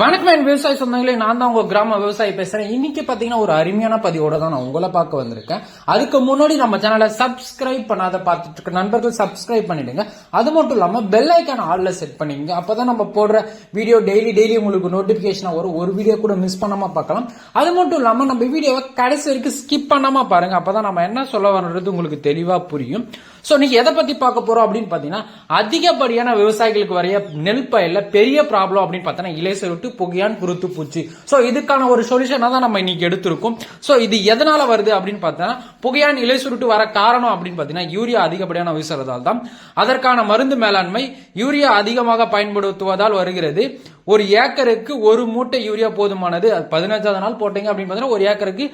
வணக்கம் என் விவசாய சொந்தங்களே நான் தான் உங்க கிராம விவசாயி பேசுறேன். இன்னைக்கு பாத்தீங்கன்னா ஒரு அருமையான பதிவோட தான் நான் உங்களை பார்க்க வந்திருக்கேன். அதுக்கு முன்னாடி நம்ம சேனலை சப்ஸ்கிரைப் பண்ணாத பார்த்துட்டு இருக்க நண்பர்கள் சப்ஸ்கிரைப் பண்ணிடுங்க. அது மட்டும் இல்லாம பெல் ஐக்கான ஆல்ல செட் பண்ணிங்க அப்பதான் நம்ம போடுற வீடியோ டெய்லி டெய்லி உங்களுக்கு நோட்டிபிகேஷனா வரும். ஒரு வீடியோ கூட மிஸ் பண்ணாம பார்க்கலாம். அது மட்டும் இல்லாம நம்ம வீடியோவை கடைசி வரைக்கும் ஸ்கிப் பண்ணாம பாருங்க. அப்பதான் நம்ம என்ன சொல்ல வர்றது உங்களுக்கு தெளிவா புரியும். சோ நீங்க எதை பத்தி பார்க்க போறோம் அப்படின்னு பாத்தீங்கன்னா அதிகப்படியான விவசாயிகளுக்கு வரைய நெல் பயிர்ல பெரிய ப்ராப்ளம் அப்படின்னு பார்த்தோன்னா இலை சுருட்டு புகையான் குருத்து பூச்சி. ஸோ இதுக்கான ஒரு சொல்யூஷனா தான் நம்ம இன்னைக்கு எடுத்திருக்கோம். ஸோ இது எதனால வருது அப்படின்னு பார்த்தா புகையான் இலை சுருட்டு வர காரணம் அப்படின்னு பார்த்தீங்கன்னா யூரியா அதிகப்படியான வீசுறதால் தான். அதற்கான மருந்து மேலாண்மை யூரியா அதிகமாக பயன்படுத்துவதால் வருகிறது. ஒரு ஏக்கருக்கு ஒரு மூட்டை யூரியா போதுமானது அது பதினஞ்சாவது நாள் போட்டீங்க அப்படின்னு பார்த்தீங்கன்னா ஒரு ஏக்கருக்கு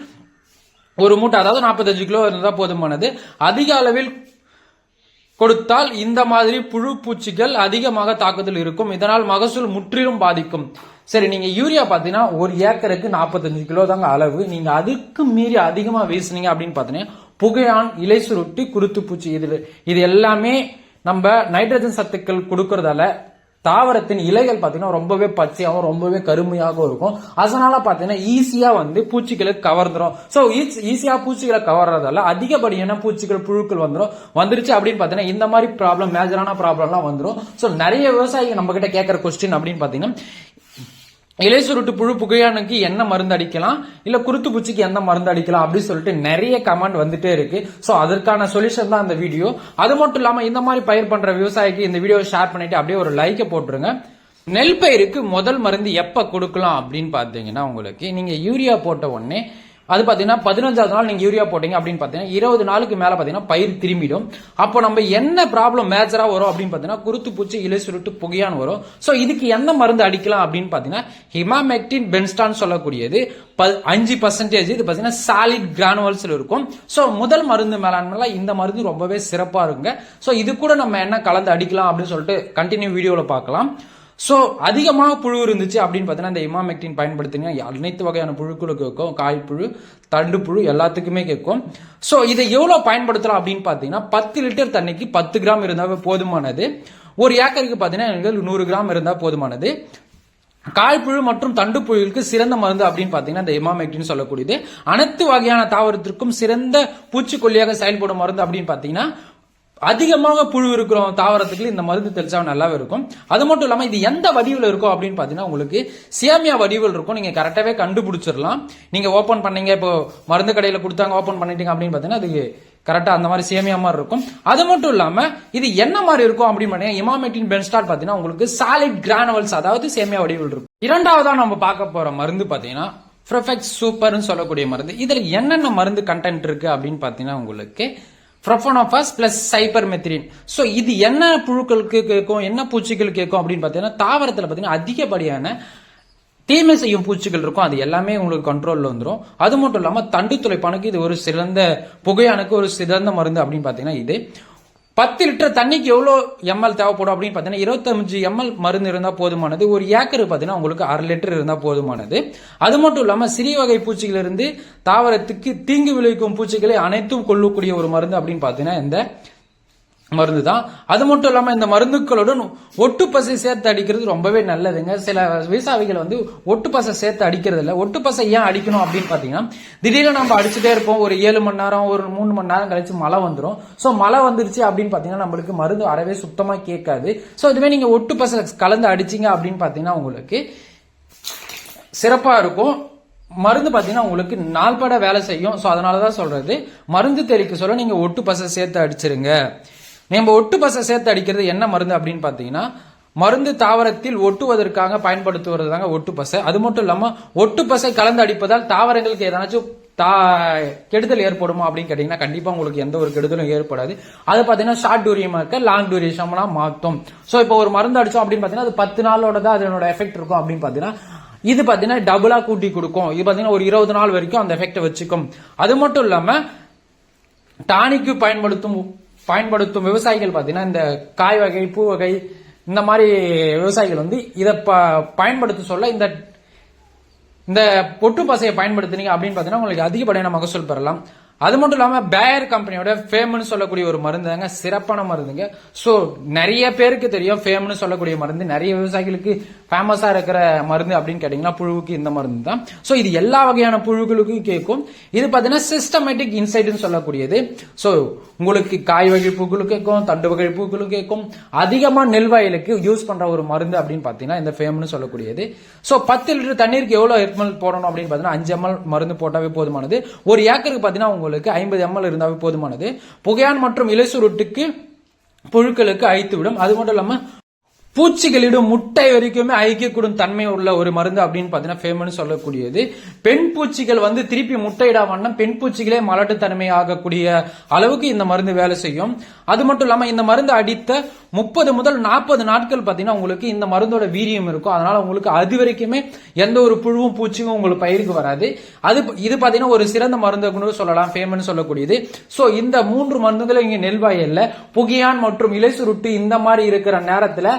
ஒரு மூட்டை அதாவது நாற்பத்தஞ்சு கிலோ இருந்தால் போதுமானது. அதிக அளவில் கொடுத்தால் இந்த மாதிரி புழு பூச்சிகள் அதிகமாக தாக்குதல் இருக்கும். இதனால் மகசூல் முற்றிலும் பாதிக்கும். சரி நீங்க யூரியா பாத்தீங்கன்னா ஒரு ஏக்கருக்கு 45 கிலோ தாங்க அளவு. நீங்க அதுக்கு மீறி அதிகமா வீசுனீங்க அப்படின்னு பாத்தீங்கன்னா புகையான் இலை சுருட்டி குருத்து பூச்சி இது இது எல்லாமே நம்ம நைட்ரஜன் சத்துக்கள் கொடுக்கறதால தாவரத்தின் இலைகள் பார்த்தீங்கன்னா ரொம்பவே பச்சையாகவும் ரொம்பவே கருமையாகவும் இருக்கும். அதனால பார்த்தீங்கன்னா ஈஸியா வந்து பூச்சிகளை கவர்ந்துடும் ஸோ ஈஸியா பூச்சிகளை கவர்றதால அதிகப்படியான பூச்சிகள் புழுக்கள் வந்துடும் வந்துருச்சு அப்படின்னு பார்த்தீங்கன்னா இந்த மாதிரி ப்ராப்ளம் மேஜரான ப்ராப்ளம்லாம் வந்துடும் ஸோ நிறைய விவசாயிகள் நம்ம கிட்ட கேட்கற கொஸ்டின் அப்படின்னு பார்த்தீங்கன்னா இலை சுருட்டு புழு புகையானுக்கு என்ன மருந்து அடிக்கலாம்? இல்ல குருத்து பூச்சிக்கு எந்த மருந்து அடிக்கலாம் அப்படின்னு சொல்லிட்டு நிறைய கமெண்ட் வந்துட்டே இருக்கு. சோ அதற்கான சொல்யூஷன் தான் இந்த வீடியோ அது மட்டும் இல்லாம இந்த மாதிரி பயிர் பண்ற விவசாயிக்கு இந்த வீடியோ ஷேர் பண்ணிட்டு அப்படியே ஒரு லைக்கை போட்டுருங்க. நெல் பயிருக்கு முதல் மருந்து எப்ப கொடுக்கலாம் அப்படின்னு பாத்தீங்கன்னா உங்களுக்கு நீங்க யூரியா போட்ட உடனே அது பார்த்தீங்கன்னா பதினஞ்சாவது நாள் நீங்கள் யூரியா போட்டிங்க அப்படின்னு பார்த்தீங்கன்னா இருபது நாளுக்கு மேலே பார்த்தீங்கன்னா பயிர் திரும்பிடும். அப்போ நம்ம என்ன ப்ராப்ளம் மேஜராக வரும் அப்படின்னு பார்த்தீங்கன்னா குருத்து பூச்சி இலை சுருட்டு புகையான் வரும். ஸோ இதுக்கு என்ன மருந்து அடிக்கலாம் அப்படின்னு பார்த்தீங்கன்னா ஹிமாமெக்டின் பென்ஸ்டான் சொல்லக்கூடியது. ப- அஞ்சு பர்சன்டேஜ் இது பார்த்தீங்கன்னா சாலிட் கிரானுவல்ஸில் இருக்கும். ஸோ முதல் மருந்து மேலாண்மையில் இந்த மருந்து ரொம்பவே சிறப்பாக இருக்குங்க. ஸோ இது கூட நம்ம என்ன கலந்து அடிக்கலாம் அப்படின்னு சொல்லிட்டு கண்டினியூ வீடியோவில் பார்க்கலாம். ஸோ அதிகமாக புழு இருந்துச்சு அப்படின்னு பார்த்தீங்கன்னா இந்த இமாமெக்டின் பயன்படுத்தினீங்கன்னா அனைத்து வகையான புழுக்களுக்கு கேட்கும். காய்ப்புழு தண்டு புழு எல்லாத்துக்குமே கேட்கும். ஸோ இதை எவ்வளோ பயன்படுத்தலாம் அப்படின்னு பார்த்தீங்கன்னா பத்து லிட்டர் தண்ணிக்கு பத்து கிராம் இருந்தாவே போதுமானது. ஒரு ஏக்கருக்கு பார்த்தீங்கன்னா நூறு கிராம் இருந்தால் போதுமானது. காய்ப்புழு மற்றும் தண்டுப்புழுகளுக்கு சிறந்த மருந்து அப்படின்னு பார்த்தீங்கன்னா இந்த இமாமெக்டின் சொல்லக்கூடியது. அனைத்து வகையான தாவரத்திற்கும் சிறந்த பூச்சிக்கொல்லியாக செயல்படும் மருந்து அப்படின்னு பார்த்தீங்கன்னா அதிகமாக புழு இருக்கிற தாவரத்துக்கு இந்த மருந்து தெளிச்சா நல்லாவே இருக்கும். அது மட்டும் இல்லாமல் இது எந்த வடிவில் இருக்கும் அப்படின்னு பார்த்தீங்கன்னா உங்களுக்கு சியாமியா வடிவில் இருக்கும். நீங்கள் கரெக்டாகவே கண்டுபிடிச்சிடலாம். நீங்கள் ஓப்பன் பண்ணீங்க இப்போ மருந்து கடையில் கொடுத்தாங்க ஓப்பன் பண்ணிட்டீங்க அப்படின்னு பார்த்தீங்கன்னா அது கரெக்டாக அந்த மாதிரி சேமியா மாதிரி இருக்கும். அது மட்டும் இல்லாமல் இது என்ன மாதிரி இருக்கும் அப்படின்னு பார்த்தீங்கன்னா இமாமெட்டின் பென்ஸ்டார் பார்த்தீங்கன்னா உங்களுக்கு சாலிட் கிரானவல்ஸ் அதாவது சேமியா வடிவில் இருக்கும். இரண்டாவதாக நம்ம பார்க்க போகிற மருந்து பார்த்தீங்கன்னா ப்ரொஃபெக்ட் சூப்பர்னு சொல்லக்கூடிய மருந்து. இதில் என்னென்ன மருந்து கண்டென்ட் இருக்குது அப்படின்னு பார்த்தீங்கன்னா உங்களுக்கு ப்ரொஃபோனோபாஸ் பிளஸ் சைப்பர்மெத்ரின் ஸோ இது என்ன புழுக்களுக்கு கேட்கும்? என்ன பூச்சிகள் கேட்கும் அப்படின்னு பார்த்தீங்கன்னா தாவரத்தில் பார்த்தீங்கன்னா அதிகப்படியான தீமை செய்யும் பூச்சிகள் இருக்கும். அது எல்லாமே உங்களுக்கு கண்ட்ரோலில் வந்துடும் அது மட்டும் இல்லாமல் தண்டு துளைப்பானுக்கு இது ஒரு சிறந்த புகையானுக்கு ஒரு சிறந்த மருந்து அப்படின்னு பார்த்தீங்கன்னா இது. பத்து லிட்டர் தண்ணிக்கு எவ்வளோ எம்எல் தேவைப்படும் அப்படின்னு பார்த்தீங்கன்னா இருபத்தஞ்சு எம்எல் மருந்து இருந்தால் போதுமானது ஒரு ஏக்கர் பார்த்தீங்கன்னா உங்களுக்கு அரை லிட்டர் இருந்தால் போதுமானது. அது மட்டும் இல்லாமல் சிறிய வகை பூச்சிகளிலிருந்து தாவரத்துக்கு தீங்கு விளைவிக்கும் பூச்சிகளை அனைத்தும் கொல்லக்கூடிய ஒரு மருந்து அப்படின்னு பார்த்தீங்கன்னா இந்த மருந்து தான் அது மட்டும் இல்லாமல் இந்த மருந்துகளுடன் ஒட்டுப்பசை சேர்த்து அடிக்கிறது ரொம்பவே நல்லதுங்க. சில விவசாயிகள் வந்து ஒட்டுப்பசை சேர்த்து அடிக்கிறது இல்லை ஒட்டுப்பசை ஏன் அடிக்கணும் அப்படின்னு பார்த்தீங்கன்னா திடீர்னு நம்ம அடிச்சுட்டே இருப்போம். ஒரு ஏழு மணி நேரம் ஒரு மூணு மணி நேரம் கழிச்சு மழை வந்துடும் ஸோ மழை வந்துருச்சு அப்படின்னு பார்த்தீங்கன்னா நம்மளுக்கு மருந்து அறவே சுத்தமாக கேட்காது. ஸோ இதுவே நீங்கள் ஒட்டுப்பசை கலந்து அடிச்சீங்க அப்படின்னு பார்த்தீங்கன்னா உங்களுக்கு சிறப்பாக இருக்கும். மருந்து பார்த்தீங்கன்னா உங்களுக்கு நாள்பட வேலை செய்யும். ஸோ அதனால தான் சொல்கிறது மருந்து தெளிக்க சொல்ல நீங்கள் ஒட்டு பசை சேர்த்து அடிச்சிருங்க. நம்ம ஒட்டு பசை சேர்த்து அடிக்கிறது என்ன மருந்து அப்படின்னு பார்த்தீங்கன்னா மருந்து தாவரத்தில் ஒட்டுவதற்காக பயன்படுத்துவது தாங்க ஒட்டு பசை அது மட்டும் இல்லாமல் ஒட்டு பசை கலந்து அடிப்பதால் தாவரங்களுக்கு ஏதாச்சும் தா கெடுதல் ஏற்படுமா அப்படின்னு கேட்டீங்கன்னா கண்டிப்பா உங்களுக்கு எந்த ஒரு கெடுதலும் ஏற்படாது. அது பாத்தீங்கன்னா ஷார்ட் டூரியமா இருக்க லாங் டூரேஷனா மாற்றும் சோ இப்போ ஒரு மருந்து அடிச்சோம் அப்படின்னு பாத்தீங்கன்னா அது பத்து நாளோட தான் அதனோட எஃபெக்ட் இருக்கும் அப்படின்னு பாத்தீங்கன்னா இது பாத்தீங்கன்னா டபுளா கூட்டி கொடுக்கும். இது பாத்தீங்கன்னா ஒரு இருபது நாள் வரைக்கும் அந்த எஃபெக்டை வச்சுக்கும். அது மட்டும் இல்லாம டானிக்கு பயன்படுத்தும் பயன்படுத்தும் விவசாயிகள் பார்த்தீங்கன்னா இந்த காய் வகை பூ வகை இந்த மாதிரி விவசாயிகள் வந்து இதை ப- பயன்படுத்த சொல்ல இந்த இந்த பொட்டு பசையை பயன்படுத்துனீங்க அப்படின்னு பார்த்தீங்கன்னா உங்களுக்கு அதிகப்படியான மகசூல் பெறலாம். அது மட்டும் இல்லாம பேயர் கம்பெனியோட ஃபேம்னு சொல்லக்கூடிய ஒரு மருந்துங்க சிறப்பான மருந்துங்க. சோ நிறைய பேருக்கு தெரியும் ஃபேம்னு சொல்லக்கூடிய மருந்து. நிறைய விவசாயிகளுக்கு ஃபேமஸா இருக்கிற மருந்து அப்படின்னு கேட்டீங்கன்னா புழுவுக்கு இந்த மருந்து தான். சோ இது எல்லா வகையான புழுக்களுக்கும் கேட்கும். இது பாத்தீங்கன்னா சிஸ்டமேட்டிக் இன்சைட்னு சொல்லக்கூடியது. சோ உங்களுக்கு காய் வகை பூக்களும் கேட்கும் தண்டு வகை பூக்களும் கேட்கும். அதிகமா நெல் வயலுக்கு யூஸ் பண்ற ஒரு மருந்து அப்படின்னு பாத்தீங்கன்னா இந்த ஃபேம்னு சொல்லக்கூடியது. சோ பத்து லிட்டர் தண்ணீருக்கு எவ்வளவு எம்எல் போடணும் அப்படின்னு பாத்தீங்கன்னா அஞ்சு எம்எல் மருந்து போட்டாவே போதுமானது. ஒரு ஏக்கருக்கு பாத்தீங்கன்னா உங்களுக்கு ஐம்பது எம்எல் இருந்தாவே போதுமானது. புகையான் மற்றும் இலைசுருட்டுக்கு புழுக்களுக்கு அழித்து விடும் அது மட்டும் இல்லாம பூச்சிகளிடம் முட்டை வரைக்குமே ஐக்கியக்கூடும் தன்மை உள்ள ஒரு மருந்து அப்படின்னு பாத்தீங்கன்னா ஃபேமன்னு சொல்லக்கூடியது. பெண் பூச்சிகள் வந்து திருப்பி முட்டையிடாமன்னா பெண் பூச்சிகளே மலட்டுத்தன்மை ஆகக்கூடிய அளவுக்கு இந்த மருந்து வேலை செய்யும். அது மட்டும் இல்லாம இந்த மருந்து அடித்த முப்பது முதல் நாற்பது நாட்கள் பார்த்தீங்கன்னா உங்களுக்கு இந்த மருந்தோட வீரியம் இருக்கும். அதனால உங்களுக்கு அது வரைக்குமே எந்த ஒரு புழுவும் பூச்சியும் உங்களுக்கு பயிருக்கு வராது. அது இது பார்த்தீங்கன்னா ஒரு சிறந்த மருந்து கூட சொல்லலாம். ஃபேமன் சொல்லக்கூடியது. ஸோ இந்த மூன்று மருந்துகளும் இங்கே நெல்வாயில் புகியான் மற்றும் இலை சுருட்டு இந்த மாதிரி இருக்கிற நேரத்தில்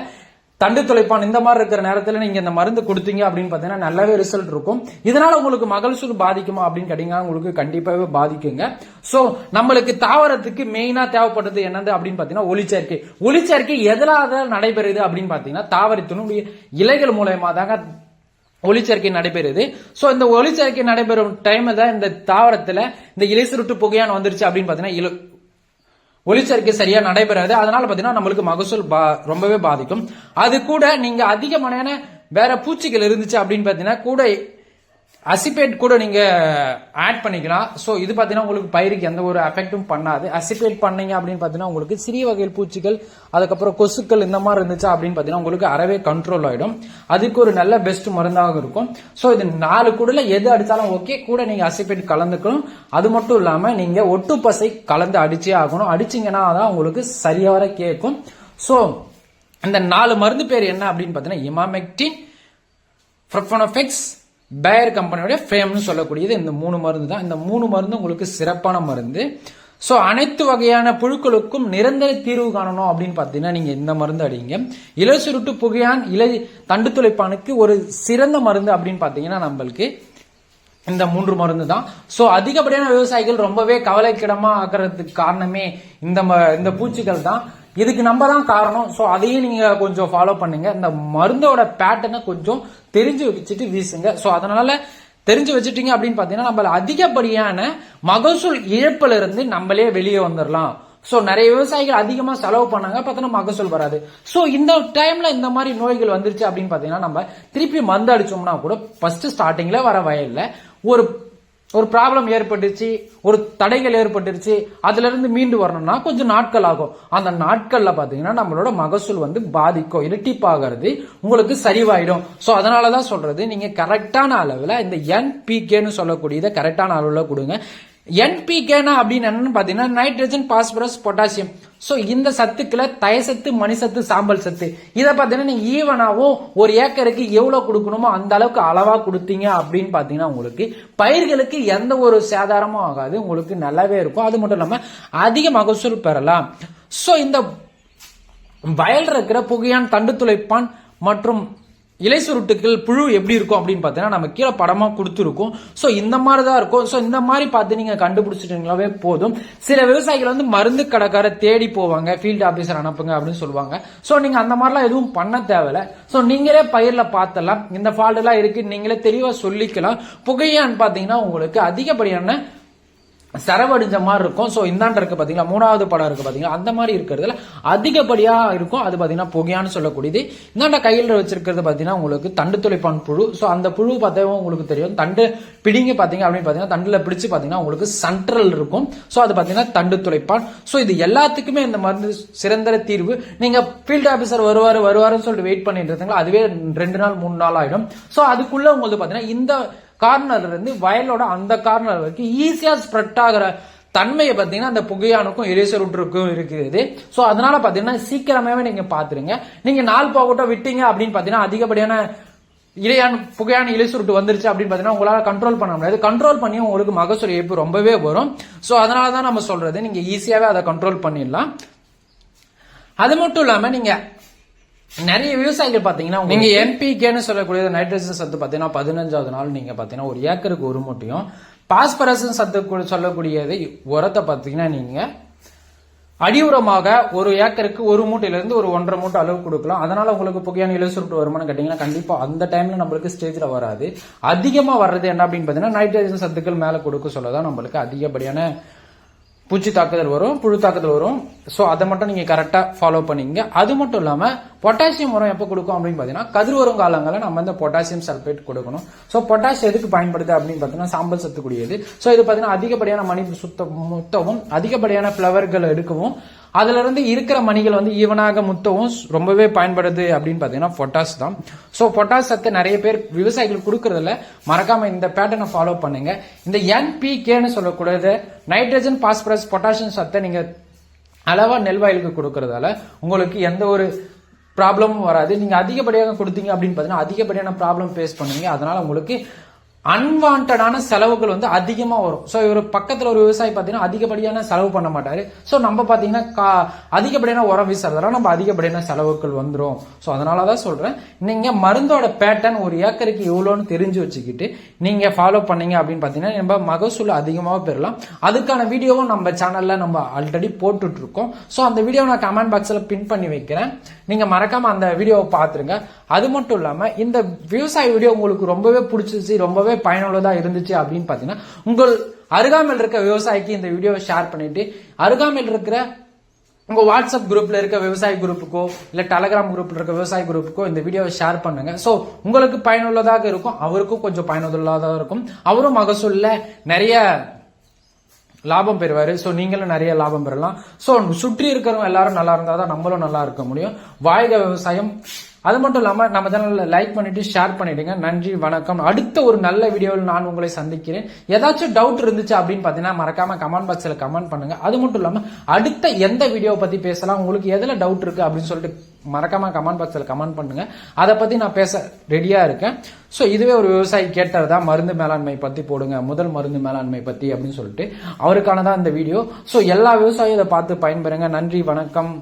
தண்டு துளைப்பான் இந்த மாதிரி இருக்கிற நேரத்தில் நீங்க இந்த மருந்து கொடுத்தீங்க அப்படின்னு பார்த்தீங்கன்னா நல்லாவே ரிசல்ட் இருக்கும். இதனால உங்களுக்கு மகசூல் பாதிக்குமா அப்படின்னு கேட்டீங்கன்னா உங்களுக்கு கண்டிப்பாகவே பாதிக்குங்க. ஸோ நம்மளுக்கு தாவரத்துக்கு மெயினாக தேவைப்படுறது என்னது அப்படின்னு பார்த்தீங்கன்னா ஒளிச்சேர்க்கை. ஒளிச்சேர்க்கை எதனால நடைபெறுது அப்படின்னு பார்த்தீங்கன்னா தாவரத்தினுடைய இலைகள் மூலயமா தாங்க ஒளிச்சேர்க்கை நடைபெறுது. ஸோ இந்த ஒளிச்சேர்க்கை நடைபெறும் டைம்ல தான் இந்த தாவரத்தில் இந்த இலை சுருட்டு புகையான் வந்துருச்சு அப்படின்னு பார்த்தீங்கன்னா ஒளிச்சேர்க்கை சரியா நடைபெறாது. அதனால பாத்தீங்கன்னா நம்மளுக்கு மகசூல் பா- ரொம்பவே பாதிக்கும். அது கூட நீங்க அதிகமான வேற பூச்சிகள் இருந்துச்சு அப்படின்னு பாத்தீங்கன்னா கூட அசிபேட் கூட நீங்க ஆட் பண்ணிக்கலாம். சோ இது பாத்தீங்கன்னா உங்களுக்கு பயிருக்கு எந்த ஒரு எஃபெக்டும் பண்ணாது. அசிபேட் பண்ணீங்க அப்படின்னு பாத்தீங்கன்னா உங்களுக்கு சிறிய வகையில் பூச்சிகள் அதுக்கப்புறம் கொசுக்கள் இந்த மாதிரி இருந்துச்சா அப்படின்னு பாத்தீங்கன்னா உங்களுக்கு அறவே கண்ட்ரோல் ஆயிடும். அதுக்கு ஒரு நல்ல பெஸ்ட் மருந்தாக இருக்கும். சோ இது நாலு கூடல எது அடித்தாலும் ஓகே கூட நீங்க அசிபேட் கலந்துக்கணும். அது மட்டும் இல்லாம நீங்க ஒட்டு பசை கலந்து அடிச்சே ஆகணும். அடிச்சீங்கன்னா தான் உங்களுக்கு சரியாக கேட்கும். சோ இந்த நாலு மருந்து பேர் என்ன அப்படின்னு பாத்தீங்கன்னா இமாமெக்டின் ப்ரொஃபனோஃபெக்ஸ் பேயர் கம்பெனியோட ஃபேம்னு சொல்லக்கூடியது இந்த மூணு மருந்து தான். இந்த மூணு மருந்து உங்களுக்கு சிறப்பான மருந்து. ஸோ அனைத்து வகையான புழுக்களுக்கும் நிரந்தர தீர்வு காணணும் அப்படின்னு பார்த்தீங்கன்னா நீங்க இந்த மருந்து அடிங்க. இலை சுருட்டு புகையான் இலை தண்டு துளைப்பானுக்கு ஒரு சிறந்த மருந்து அப்படின்னு பார்த்தீங்கன்னா நம்மளுக்கு இந்த மூன்று மருந்து தான். ஸோ அதிகப்படியான விவசாயிகள் ரொம்பவே கவலைக்கிடமாக ஆக்கிறதுக்கு காரணமே இந்த ம- இந்த பூச்சிகள் தான். இதுக்கு நம்ம தான் காரணம். ஸோ அதையும் நீங்க கொஞ்சம் ஃபாலோ பண்ணுங்க. இந்த மருந்தோட பேட்டர்னை கொஞ்சம் தெரிஞ்சு வச்சுட்டு வீசுங்க. சோ அதனால தெரிஞ்சு வச்சுட்டீங்க அப்படின்னு பாத்தீங்கன்னா நம்மள அதிகப்படியான மகசூல் இழப்புல இருந்து நம்மளே வெளியே வந்துடலாம் சோ நிறைய விவசாயிகள் அதிகமா செலவு பண்ணாங்க பார்த்தோன்னா மகசூல் வராது. சோ இந்த டைம்ல இந்த மாதிரி நோய்கள் வந்துருச்சு அப்படின்னு பாத்தீங்கன்னா நம்ம திருப்பி மருந்து அடிச்சோம்னா கூட ஃபர்ஸ்ட் ஸ்டார்டிங்ல வர வயல்ல ஒரு ஒரு ப்ராப்ளம் ஏற்பட்டுச்சு ஒரு தடைகள் ஏற்பட்டுருச்சு அதுலேருந்து மீண்டு வரணும்னா கொஞ்சம் நாட்கள் ஆகும். அந்த நாட்களில் பார்த்தீங்கன்னா நம்மளோட மகசூல் வந்து பாதிக்கும் இரட்டிப்பாகிறது உங்களுக்கு சரிவாயிடும். அதனால் தான் சொல்கிறது நீங்கள் கரெக்டான அளவில் இந்த என்பிகேன்னு சொல்லக்கூடியதை கரெக்டான அளவில் கொடுங்க. என்பிகேனா அப்படின்னு என்னன்னு பாத்தீங்கன்னா நைட்ரஜன் பாஸ்பரஸ் பொட்டாசியம் சோ இந்த சத்துக்களை தயசத்து மணிசத்து சாம்பல் சத்து. இதை பாத்தீங்கன்னா நீங்கள் ஈவனாவும் ஒரு ஏக்கருக்கு எவ்வளவு கொடுக்கணுமோ அந்த அளவுக்கு அளவா கொடுத்தீங்க அப்படின்னு பாத்தீங்கன்னா உங்களுக்கு பயிர்களுக்கு எந்த ஒரு சேதாரமும் ஆகாது. உங்களுக்கு நல்லாவே இருக்கும். அது மட்டும் இல்லாம அதிக மகசூல் பெறலாம். சோ இந்த வயல் இருக்கிற புகையான் தண்டு துளைப்பான் மற்றும் இலை சுருட்டுகள் புழு எப்படி இருக்கும் அப்படின்னு பார்த்தீங்கன்னா நம்ம கீழே படமாக கொடுத்துருக்கோம். ஸோ இந்த மாதிரி தான் இருக்கும். ஸோ இந்த மாதிரி பார்த்து நீங்கள் கண்டுபிடிச்சிட்டீங்களாவே போதும். சில விவசாயிகள் வந்து மருந்து கடைக்கார தேடி போவாங்க ஃபீல்டு ஆஃபீஸர் அனுப்புங்க அப்படின்னு சொல்லுவாங்க. ஸோ நீங்கள் அந்த மாதிரிலாம் எதுவும் பண்ண தேவையில்ல. ஸோ நீங்களே பயிரில் பார்த்தலாம் இந்த ஃபால்டெல்லாம் இருக்குது நீங்களே தெளிவாக சொல்லிக்கலாம். புகையான்னு பார்த்தீங்கன்னா உங்களுக்கு அதிகப்படியான செரவடிஞ்ச மாதிரி இருக்கும். ஸோ இந்தாண்ட இருக்கு பார்த்தீங்களா மூணாவது படம் இருக்கு பார்த்தீங்களா அந்த மாதிரி இருக்கிறதுல அதிகப்படியாக இருக்கும். அது பார்த்தீங்கன்னா புகையான்னு சொல்லக்கூடியது. இந்தாண்ட கையில் வச்சிருக்கிறது பார்த்தீங்கன்னா உங்களுக்கு தண்டு துளைப்பான் புழு. ஸோ அந்த புழு பார்த்தா உங்களுக்கு தெரியும். தண்டு பிடிங்க பார்த்தீங்க அப்படின்னு பார்த்தீங்கன்னா தண்டில் பிடிச்சு பார்த்தீங்கன்னா உங்களுக்கு சென்ட்ரல் இருக்கும். ஸோ அது பார்த்தீங்கன்னா தண்டு துளைப்பான். ஸோ இது எல்லாத்துக்குமே இந்த மருந்து சிறந்த தீர்வு. நீங்கள் ஃபீல்ட் ஆஃபீஸர் வருவாரு வருவாருன்னு சொல்லிட்டு வெயிட் பண்ணிட்டு இருந்தீங்களா? அதுவே ரெண்டு நாள் மூணு நாள் ஆகிடும் ஸோ அதுக்குள்ளே உங்களுக்கு பார்த்தீங்கன்னா இந்த கார்னர்ல இருந்து வயலோட அந்த கார்னர் வரைக்கும் ஈஸியா ஸ்ப்ரெட் ஆகிற தன்மையை பார்த்தீங்கன்னா அந்த புகையானுக்கும் எரேசருட்டுக்கும் இருக்குது. ஸோ அதனால பார்த்தீங்கன்னா சீக்கிரமாவே நீங்கள் பார்த்துருங்க நீங்கள் நாள் போகட்டும் விட்டீங்க அப்படின்னு பார்த்தீங்கன்னா அதிகப்படியான இலையான் புகையான இலை சுருட்டு வந்துருச்சு அப்படின்னு பார்த்தீங்கன்னா உங்களால் கண்ட்ரோல் பண்ண முடியாது. கண்ட்ரோல் பண்ணி உங்களுக்கு மகசூல் இழப்பு ரொம்பவே வரும். ஸோ அதனால தான் நம்ம சொல்கிறது நீங்கள் ஈஸியாகவே அதை கண்ட்ரோல் பண்ணிடலாம். அது மட்டும் இல்லாமல் நீங்கள் நிறைய விவசாயிகள் பாத்தீங்கன்னா நீங்க என்பிகேன்னு சொல்லக்கூடிய நைட்ரஜன் சத்து பாத்தீங்கன்னா பதினஞ்சாவது நாள் நீங்க பாத்தீங்கன்னா ஒரு ஏக்கருக்கு ஒரு மூட்டையும். பாஸ்பரஸ் சத்து சொல்லக்கூடியது உரத்தை பார்த்தீங்கன்னா நீங்க அடி உரமாக ஒரு ஏக்கருக்கு ஒரு மூட்டையில இருந்து ஒரு ஒன்றரை மூட்டை அளவு கொடுக்கலாம். அதனால உங்களுக்கு புகையான இலை சுருட்டு வருமானம் கேட்டீங்கன்னா கண்டிப்பா அந்த டைம்ல நம்மளுக்கு ஸ்டேஜ்ல வராது. அதிகமா வர்றது என்ன அப்படின்னு பாத்தீங்கன்னா நைட்ரஜன் சத்துக்கள் மேல கொடுக்க சொல்லதான் நம்மளுக்கு அதிகப்படியான பூச்சி தாக்குதல் வரும் புழு தாக்குதல் வரும். ஸோ அதை மட்டும் நீங்க கரெக்டா ஃபாலோ பண்ணிங்க. அது மட்டும் இல்லாம பொட்டாசியம் உரம் எப்போ கொடுக்கும் அப்படின்னு பார்த்தீங்கன்னா கதிர் காலங்களில் நம்ம இந்த பொட்டாசியம் சல்பேட் கொடுக்கணும். ஸோ பொட்டாசியம் எதுக்கு பயன்படுது அப்படின்னு பார்த்தீங்கன்னா சாம்பல் சத்து கூடியது ஸோ இது பார்த்தீங்கன்னா அதிகப்படியான மணி சுத்த முத்தவும் அதிகப்படியான ஃப்ளவர்கள் எடுக்கவும் அதுல இருந்து இருக்கிற மணிகள் வந்து ஈவனாக முத்தவும் ரொம்பவே பயன்படுது அப்படின்னு பார்த்தீங்கன்னா பொட்டாஸ் தான். ஸோ பொட்டாஸ் சத்து நிறைய பேர் விவசாயிகள் கொடுக்கறதில்ல. மறக்காம இந்த பேட்டர்னை ஃபாலோ பண்ணுங்க. இந்த என்பிகேன்னு சொல்லக்கூடாது. நைட்ரஜன் பாஸ்பரஸ் பொட்டாசியம் சத்தை நீங்க அளவா நெல் வயலுக்கு கொடுக்கறதால உங்களுக்கு எந்த ஒரு ப்ராப்ளமும் வராது. நீங்கள் அதிகப்படியாக கொடுத்தீங்க அப்படின்னு பார்த்தீங்கன்னா அதிகப்படியான ப்ராப்ளம் ஃபேஸ் பண்ணுவீங்க. அதனால உங்களுக்கு அன்வான்டான செலவுகள் வந்து அதிகமாக வரும். ஸோ இவர் பக்கத்தில் ஒரு விவசாயி பார்த்தீங்கன்னா அதிகப்படியான செலவு பண்ண மாட்டார். ஸோ நம்ம பார்த்தீங்கன்னா கா- அதிகப்படியான உரம் வீசுறதுனால நம்ம அதிகப்படியான செலவுகள் வந்துடும் ஸோ அதனால தான் சொல்கிறேன் நீங்கள் மருந்தோட பேட்டர்ன் ஒரு ஏக்கருக்கு எவ்வளோன்னு தெரிஞ்சு வச்சுக்கிட்டு நீங்கள் ஃபாலோ பண்ணீங்க அப்படின்னு பார்த்தீங்கன்னா நம்ம மகசூல் அதிகமாக பெறலாம். அதுக்கான வீடியோவும் நம்ம சேனலில் நம்ம ஆல்ரெடி போட்டுட்ருக்கோம் ஸோ அந்த வீடியோவை நான் கமெண்ட் பாக்ஸில் பின் பண்ணி வைக்கிறேன். நீங்கள் மறக்காமல் அந்த வீடியோவை பார்த்துருங்க. அது மட்டும் இல்லாமல் இந்த விவசாய வீடியோ உங்களுக்கு ரொம்பவே பிடிச்சிருச்சு ரொம்பவே பயனுள்ளதாக இருந்துச்சு அப்படின்னு பார்த்தீங்கன்னா உங்கள் அருகாமையில் இருக்க விவசாயிக்கு இந்த வீடியோவை ஷேர் பண்ணிட்டு அருகாமையில் இருக்கிற உங்கள் வாட்ஸ்அப் குரூப்பில் இருக்க விவசாய குரூப்புக்கோ இல்லை டெலகிராம் குரூப்பில் இருக்க விவசாய குரூப்புக்கோ இந்த வீடியோவை ஷேர் பண்ணுங்க. ஸோ உங்களுக்கு பயனுள்ளதாக இருக்கும் அவருக்கும் கொஞ்சம் பயனுள்ளதாக இருக்கும். அவரும் மகசூலில் நிறைய லாபம் பெறுவார். ஸோ நீங்களும் நிறைய லாபம் பெறலாம். ஸோ சுற்றி இருக்கிறவங்க எல்லாரும் நல்லா இருந்தால் தான் நம்மளும் நல்லா இருக்க முடியும். வாழ்க விவசாயம் அது மட்டும் இல்லாமல் நம்ம சேனலில் லைக் பண்ணிட்டு ஷேர் பண்ணிடுங்க. நன்றி வணக்கம். அடுத்த ஒரு நல்ல வீடியோவில் நான் உங்களை சந்திக்கிறேன். ஏதாச்சும் டவுட் இருந்துச்சு அப்படின்னு பார்த்தீங்கன்னா மறக்காம கமெண்ட் பாக்ஸில் கமெண்ட் பண்ணுங்க. அது மட்டும் இல்லாமல் அடுத்த எந்த வீடியோவை பற்றி பேசலாம் உங்களுக்கு எதில் டவுட் இருக்கு அப்படின்னு சொல்லிட்டு மறக்காம கமெண்ட் பாக்ஸில் கமெண்ட் பண்ணுங்க. அதை பற்றி நான் பேச ரெடியாக இருக்கேன். ஸோ இதுவே ஒரு விவசாயி கேட்டது தான் மருந்து மேலாண்மை பற்றி போடுங்க முதல் மருந்து மேலாண்மை பற்றி அப்படின்னு சொல்லிட்டு அவருக்கான தான் இந்த வீடியோ ஸோ எல்லா விவசாயியும் இதை பார்த்து பயன்பெறுங்க. நன்றி வணக்கம்.